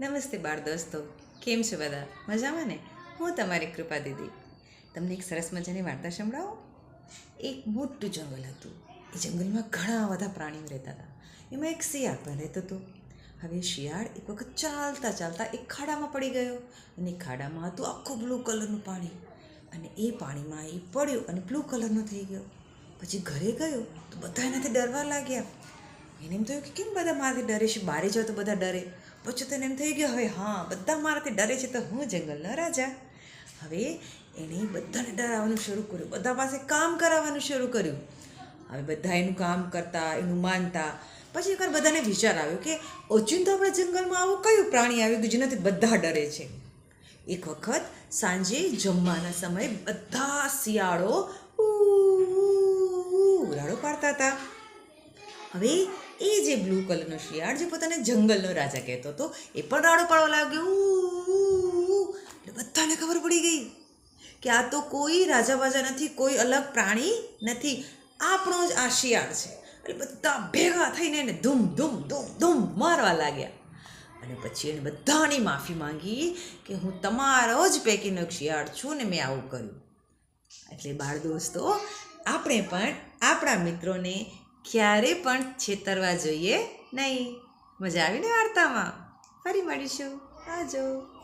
નમસ્તે બાળ દોસ્તો, કેમ છો બધા? મજામાં ને? હું તમારી કૃપા દીદી. તમને એક સરસ મજાની વાર્તા સંભળાવો? એક મોટું જંગલ હતું. એ જંગલમાં ઘણા બધા પ્રાણીઓ રહેતા હતા. એમાં એક શિયાળ પણ રહેતો હતો. હવે શિયાળ એક વખત ચાલતા ચાલતા એક ખાડામાં પડી ગયો અને ખાડામાં હતું આખું બ્લુ કલરનું પાણી. અને એ પાણીમાં એ પડ્યું અને બ્લુ કલરનો થઈ ગયો. પછી ઘરે ગયો તો બધા એનાથી ડરવા લાગ્યા. એને એમ થયું કે કેમ બધા મારાથી ડરે છે બારે જાઓ તો બધા ડરે પછી તેને એમ થઈ ગયું હવે હા બધા મારાથી ડરે છે તો હું જંગલનો રાજા હવે એણે બધાને ડરાવવાનું શરૂ કર્યું બધા પાસે કામ કરાવવાનું શરૂ કર્યું હવે બધા એનું કામ કરતા એનું માનતા પછી એકવાર બધાને વિચાર આવ્યો કે ઓચિંતો આપણા જંગલમાં આવું કયું પ્રાણી આવ્યું કે જેનાથી બધા ડરે છે એક વખત સાંજે જમવાના સમયે બધા શિયાળો ઉ રાડો પાડતા હતા હવે એ જે બ્લુ કલરનો શિયાળ જે પોતાને જંગલનો રાજા કહેતો હતો, એ પણ રાડો પાડવા લાગ્યો. એટલે બધાને ખબર પડી ગઈ કે આ તો કોઈ રાજા બાજા નથી, કોઈ અલગ પ્રાણી નથી. આપણો જ આ શિયાળ છે. એટલે બધા ભેગા થઈને એને ધૂમ ધૂમ ધૂમ ધૂમ મારવા લાગ્યા. અને પછી એને બધાની માફી માંગી કે હું તમારો જ પૈકીનો શિયાળ છું ને મેં આવું કર્યું. એટલે બાળ દોસ્તો, આપણે પણ આપણા મિત્રોને ક્યારે પણ છેતરવા જોઈએ નહીં. મજા આવીને વાર્તામાં. ફરી મળીશું. આવજો.